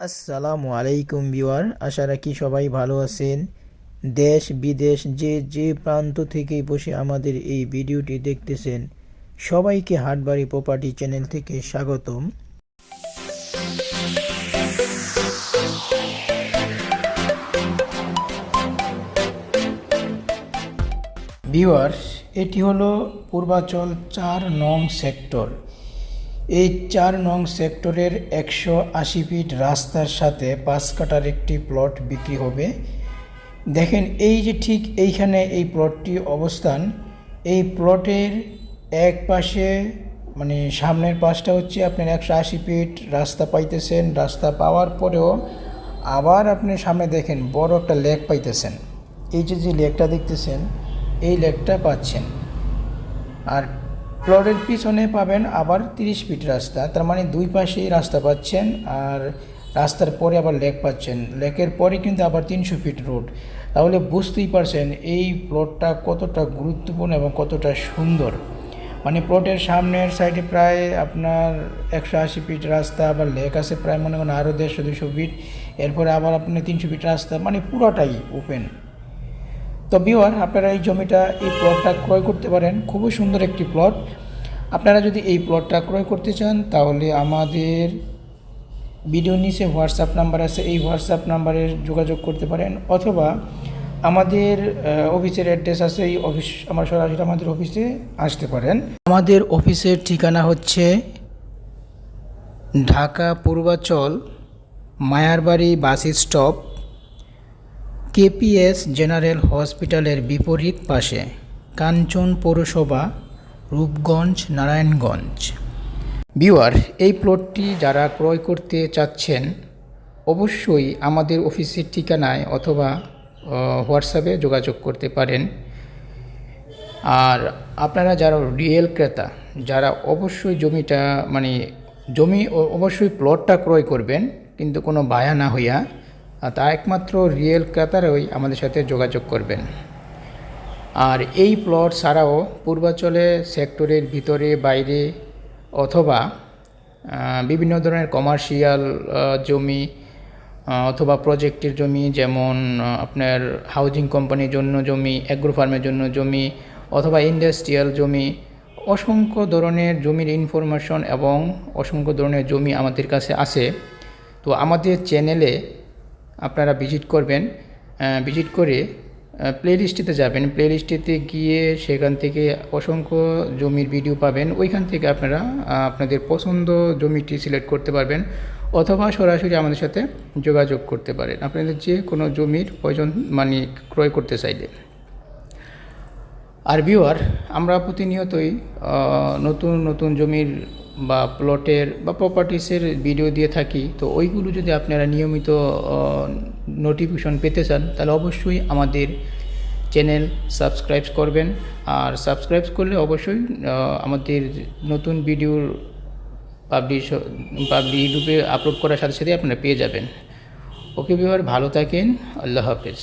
আসসালামু আলাইকুম বিওয়ার আশা রাখি সবাই ভালো আছেন। দেশ, বিদেশ, যে যে প্রান্ত থেকেই বসে আমাদের এই ভিডিওটি দেখতেছেন, সবাইকে হাটবাড়ি প্রপার্টি চ্যানেল থেকে স্বাগতম। ভিওয়ার এটি হলো পূর্বাচল চার নং সেক্টর। এই চার নং সেক্টরের একশো আশি ফিট রাস্তার সাথে পাঁচ কাটার একটি প্লট বিক্রি হবে। দেখেন, এই যে ঠিক এইখানে এই প্লটটি অবস্থান, এই প্লটের এক পাশে মানে সামনের পাশটা হচ্ছে আপনার একশো আশি ফিট, রাস্তা পাইতেছেন, রাস্তা পাওয়ার পরেও আবার আপনি সামনে দেখেন বড় একটা লেক পাইতেছেন। এই যে যে লেকটা দেখতেছেন, এই লেকটা পাচ্ছেন। আর প্লটের পিছনে পাবেন আবার তিরিশ ফিট রাস্তা। তার মানে দুই পাশেই রাস্তা পাচ্ছেন আর রাস্তার পরে আবার লেক পাচ্ছেন। লেকের পরে কিন্তু আবার তিনশো ফিট রোড। তাহলে বুঝতেই পারছেন এই প্লটটা কতটা গুরুত্বপূর্ণ এবং কতটা সুন্দর। মানে প্লটের সামনের সাইডে প্রায় আপনার একশো আশি ফিট রাস্তা, আবার লেক আছে প্রায় মনে করেন আরও দেড়শো দুশো ফিট। এরপরে আবার আপনি তিনশো ফিট রাস্তা মানে পুরোটাই ওপেন তো বিওয়ার আপনারা এই জমিটা, এই প্লটটা ক্রয় করতে পারেন। খুবই সুন্দর একটি প্লট আপনারা যদি এই প্লটটা ক্রয় করতে চান, তাহলে আমাদের ভিডিও নিচে হোয়াটসঅ্যাপ নাম্বার আছে। এই হোয়াটসঅ্যাপ নাম্বারে যোগাযোগ করতে পারেন। অথবা আমাদের অফিসের অ্যাড্রেস আছে। এই অফিস আমার সরাসরি আমাদের অফিসে আসতে পারেন। আমাদের অফিসের ঠিকানা হচ্ছে Dhaka Purbachal, Mayarbari bus stop KPS general হসপিটালের বিপরীত পাশে কাঞ্চন পৌরসভা, রূপগঞ্জ, নারায়ণগঞ্জ। বিওয়ার এই প্লটটি যারা ক্রয় করতে চাচ্ছেন, অবশ্যই আমাদের অফিসের ঠিকানায় অথবা হোয়াটসঅ্যাপে যোগাযোগ করতে পারেন। আর আপনারা যারা রিয়েল ক্রেতা, যারা অবশ্যই জমিটা মানে জমি অবশ্যই প্লটটা ক্রয় করবেন, কিন্তু কোনো বায়া না হইয়া তা একমাত্র রিয়েল ক্রেতারাই আমাদের সাথে যোগাযোগ করবেন। আর এই প্লট ছাড়াও পূর্বাচলে সেক্টরের ভিতরে, বাইরে অথবা বিভিন্ন ধরনের কমার্শিয়াল জমি অথবা প্রজেক্টের জমি যেমন আপনার হাউজিং কোম্পানির জন্য জমি অ্যাগ্রো ফার্মের জন্য জমি অথবা ইন্ডাস্ট্রিয়াল জমি, অসংখ্য ধরনের জমির ইনফরমেশন এবং অসংখ্য ধরনের জমি আমাদের কাছে আছে। তো আমাদের চ্যানেলে আপনারা ভিজিট করবেন ভিজিট করে প্লে লিস্টিতে যাবেন। প্লে লিস্টিতে গিয়ে সেখান থেকে অসংখ্য জমির ভিডিও পাবেন। ওইখান থেকে আপনারা আপনাদের পছন্দ জমিটি সিলেক্ট করতে পারবেন অথবা সরাসরি আমাদের সাথে যোগাযোগ করতে পারেন। আপনাদের যে কোনো জমির প্রয়োজন মানে ক্রয় করতে চাইলে। আর ভিউয়ার আমরা প্রতিনিয়তই নতুন নতুন জমির বা প্লটের বা প্রপার্টিসের ভিডিও দিয়ে থাকি, তো ওইগুলো যদি আপনারা নিয়মিত নোটিফিকেশন পেতে চান, তাহলে অবশ্যই আমাদের চ্যানেল সাবস্ক্রাইব করবেন। আর সাবস্ক্রাইব করলে অবশ্যই আমাদের নতুন ভিডিওর পাবলিশ পাবলিক ইউটিউবে আপলোড করার সাথে সাথে আপনারা পেয়ে যাবেন। ওকে ভিউয়ার ভালো থাকেন। আল্লাহ হাফেজ।